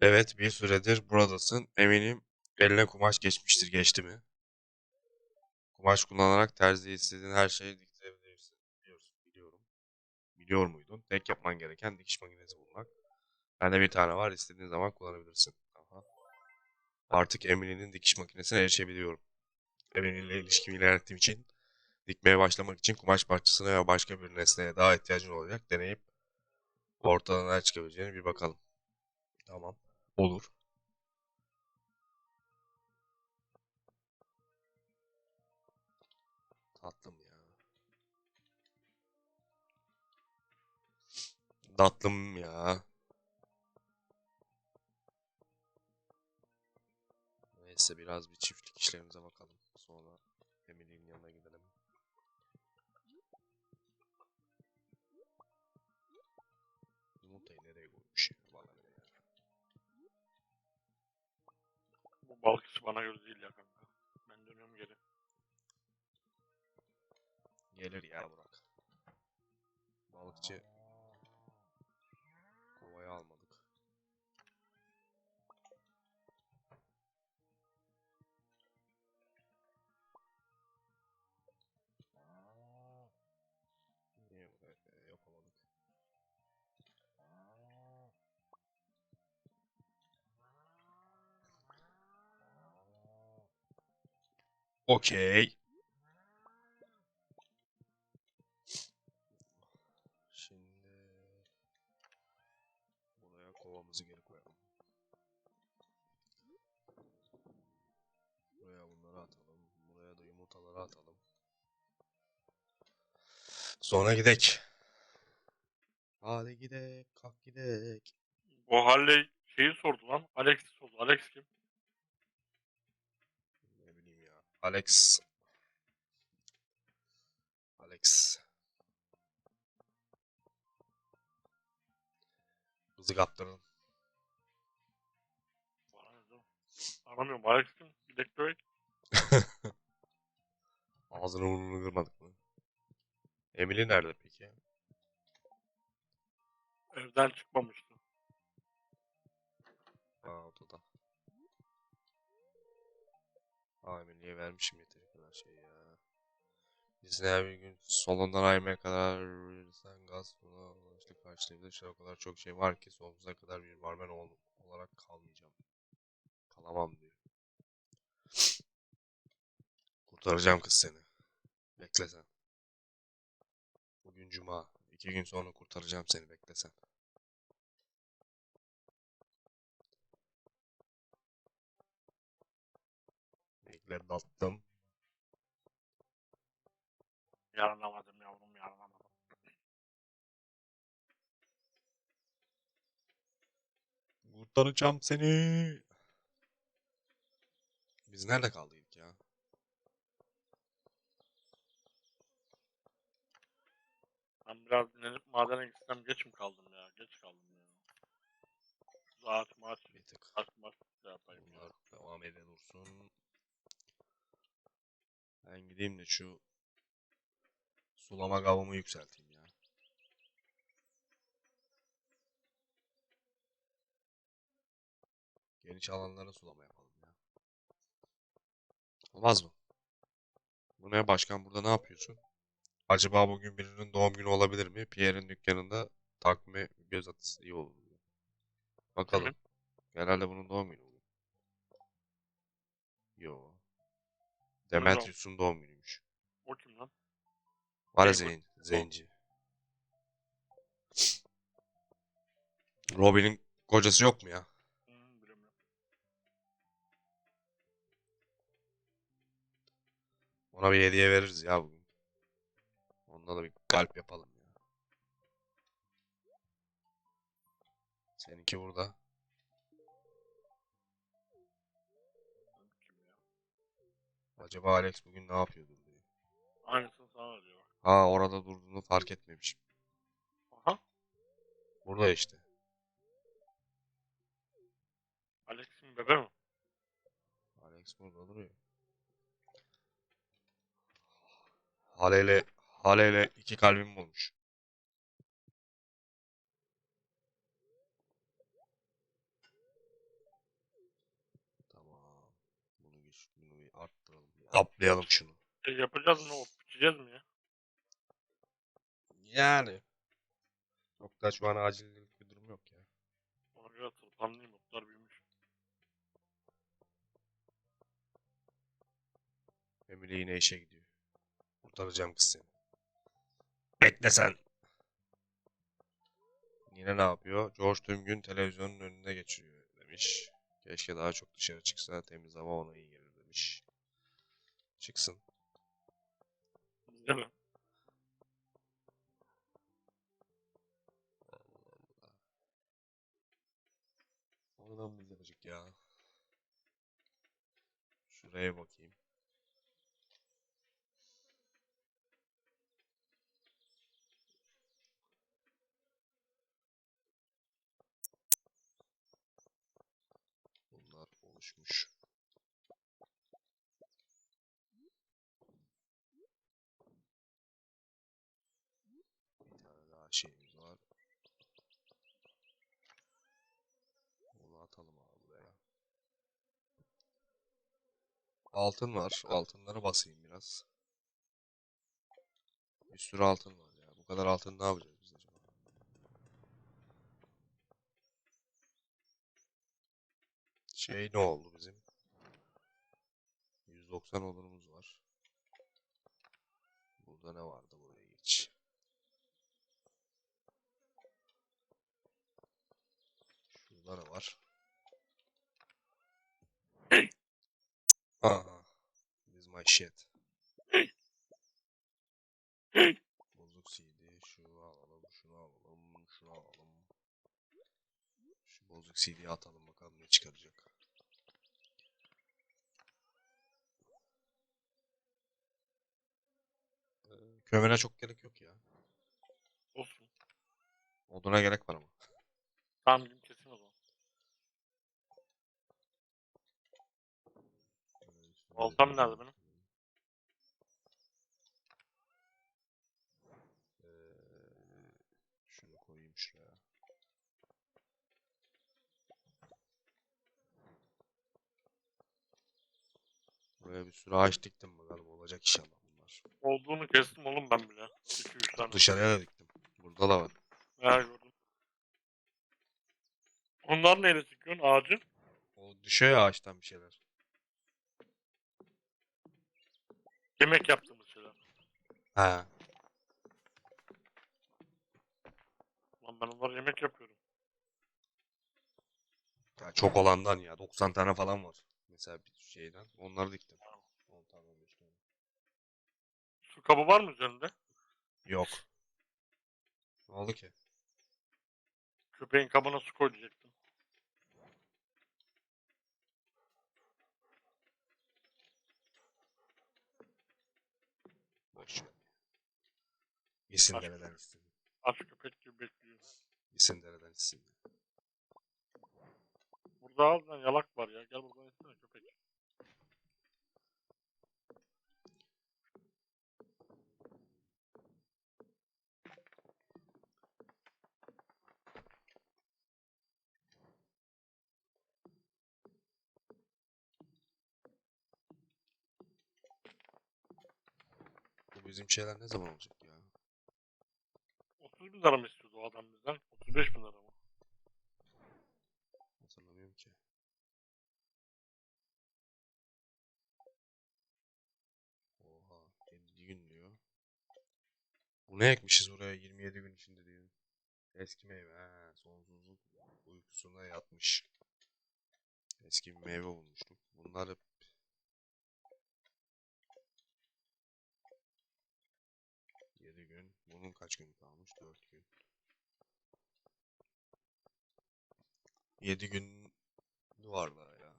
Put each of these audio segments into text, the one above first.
Evet, bir süredir buradasın. Eminim eline kumaş geçmiştir, geçti mi? Kumaş kullanarak terziye istediğin her şeyi diktirebilirsin. Biliyorsun, biliyorum. Biliyor muydun? Tek yapman gereken dikiş makinesi bulmak. Bende bir tane var, istediğin zaman kullanabilirsin. Aha. Artık Emily'nin dikiş makinesine erişebiliyorum. Emily ile ilişkimi ilerlettiğim için dikmeye başlamak için kumaş parçasına veya başka bir nesneye daha ihtiyacın olacak. Deneyip ortadan çıkabileceğini bir bakalım. Tamam. Olur. Tatlım ya. Tatlım ya. Neyse biraz bir çiftlik işlerimize bakalım. Sonra Emily'nin yanına gidelim. Bu bana göre değil ya kanka. Ben dönüyorum geri. Gelir ya Burak. Balıkçı Okey. Şimdi buraya kovamızı geri koyalım. Buraya bunları atalım. Buraya da yumurtaları atalım. Sonra gidek. Hadi gidek, kalk gidek. Bu Halley şeyi sordu lan. Alex'i sordu. Alex kim? Ne bileyim ya. Alex. Alex. Ne diyor? Anlamıyorum. Alex kim? Black Drake. Ağzını burnunu kırmadık mı? Emily nerede peki? Evden çıkmamıştı. Aa odada. Emily'ye vermişim yeteri kadar şey ya. Biz her bir gün solundan aymaya kadar verirsen gaz buna işte karşılayabilir. İşte o kadar çok şey var ki sonsuza kadar bir barmen ol olarak kalmayacağım. Kalamam diyor. Kurtaracağım kız seni. Bekle sen. Bugün cuma. İki gün sonra kurtaracağım seni bekle sen. Bekle dattım. Yaranamadım yavrum yaranamadım. Kurtaracağım seni. Biz nerede kaldıydık ya? Ben biraz dinlenip madene gitsem geç mi kaldım ya? Geç kaldım ya. Saat maç, Bir tık. saat maç şey yapayım ya. Bunlar devam ede dursun. Ben gideyim de şu sulama kabımı yükselteyim ya. Geniş alanlara sulama yapalım ya. Olmaz mı? Bu ne başkan burada ne yapıyorsun? Acaba bugün birinin doğum günü olabilir mi? Pierre'in dükkanında takvime göz atısı iyi olur. Bakalım. Genelde bunun doğum günü Demetrius'un doğum günüymüş. O kim lan? Var ya. Zeyn, Zenci. Robin'in kocası yok mu ya? Hmm. Ona bir hediye veririz ya bugün. Onda da bir kalp yapalım ya. Seninki burada. Acaba Alex bugün ne yapıyordur diye. Aynısını sana bak. Ha orada durduğunu fark etmemişim. Aha. Burada işte. Alex'in bebe mi? Alex burada duruyor. Haleyle Haleyle iki kalbim olmuş. Şunu bir arttıralım. Kaplayalım şunu. E, yapacağız mı? O biçeceğiz mi ya? Yani. Çok da şu an acillik bir durum yok ya. Ona göre tırpanlıyım. Otlar büyümüş. Emre yine işe gidiyor. Kurtaracağım kız seni. Bekle sen. Yine ne yapıyor? George tüm gün televizyonun önünde geçiriyor demiş. Keşke daha çok dışarı çıksa temiz hava ona iyi gelir demiş. Çıksın. Değil mi? Onu da mı yapacak ya? Şuraya bakayım. Bunlar oluşmuş. Bir tane daha şeyimiz var. Onu atalım abi buraya. Altın var. Altınları basayım biraz. Bir sürü altın var ya. Bu kadar altın ne yapacağız biz acaba? Şey ne oldu bizim? 190 olurumuz var. Burada ne vardı buraya geç. Ne var? Aha. This my shit. Bozuk CD. Şunu alalım, şunu alalım, şunu alalım. Şu bozuk CD'yi atalım bakalım ne çıkaracak. Ee, Kömüre çok gerek yok ya. Olsun. Oduna gerek var ama. Tamam gidip keseyim o zaman. Baltam nerede benim? Ee, şunu koyayım şuraya. Buraya bir sürü ağaç diktim bakalım olacak inşallah bunlar. Olduğunu kestim oğlum ben bile. 2-3 tane. Dışarıya da diktim. Burada da var. Ha gördüm. Onlar neyle çıkıyorsun? Ağacı? O düşüyor ya ağaçtan bir şeyler. Yemek yaptığımız şeyler. He. Lan ben onlara yemek yapıyorum. Ya çok olandan ya. 90 tane falan var. Mesela bir şeyden. Onları diktim. 10 tane 15 tane. Su kabı var mı üzerinde? Yok. Ne oldu ki? Köpeğin kabına su koy Aç dereden içsin. Aç köpek gibi bekliyor. Yesin dereden içsin. Burada az lan yalak var ya. Gel buradan etsene köpek. Bu bizim şeyler ne zaman olacak? 30 bin lira mı istiyordu o adam bizden? 35 bin lira mı? Hatırlamıyorum ki. Oha. 7 gün diyor. Bu ne ekmişiz oraya 27 gün içinde diyor. Eski meyve. He, sonsuzluk uykusuna yatmış. Eski bir meyve bulmuştuk. Bunlar hep Bunun kaç gün kalmış? Dört gün. Yedi gün var daha ya.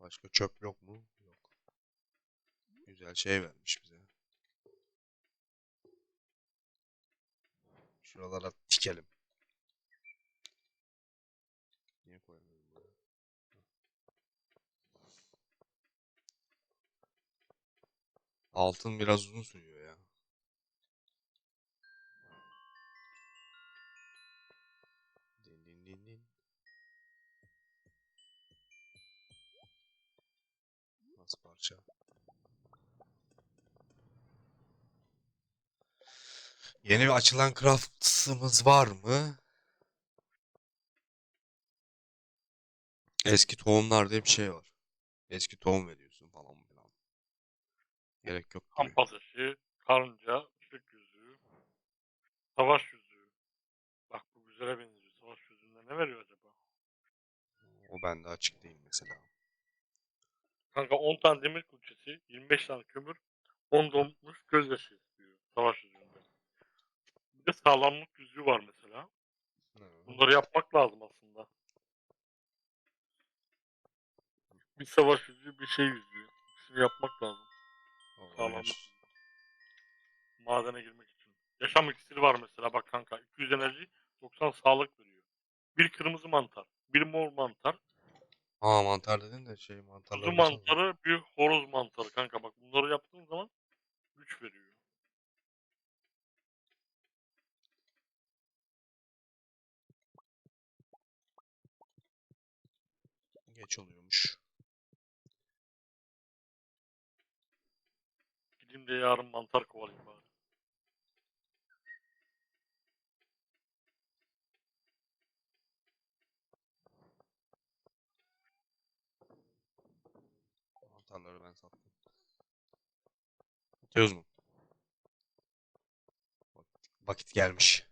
Başka çöp yok mu? Yok. Güzel şey vermiş bize. Şuralara dikelim. Altın biraz uzun sürüyor ya. Din din din din. parça. Yeni bir açılan crafts'ımız var mı? Eski tohumlar bir şey var. Eski tohum veriyorsun falan. Gerek yok. Kamp ateşi, karınca, ışık yüzüğü, savaş yüzüğü. Bak bu güzele benziyor. Savaş yüzüğünde ne veriyor acaba? O bende açık değil mesela. Kanka 10 tane demir kulçesi, 25 tane kömür, 10 donmuş gözyaşı istiyor savaş yüzüğünde. Bir de sağlamlık yüzüğü var mesela. Bunları yapmak lazım aslında. Bir savaş yüzüğü, bir şey yüzüğü. İkisini yapmak lazım. Yüzüğü. Madene girmek için. Yaşam iksiri var mesela bak kanka. 200 enerji, 90 sağlık veriyor. Bir kırmızı mantar, bir mor mantar, Aa mantar dedin de şey kuzu mantarları mantarı, bir horoz mantarı kanka. Bak bunları yaptığın zaman güç veriyor. geç oluyormuş. De yarın mantar kovalayayım bari. Mantarları ben sattım. Atıyoruz mu? Vakit gelmiş.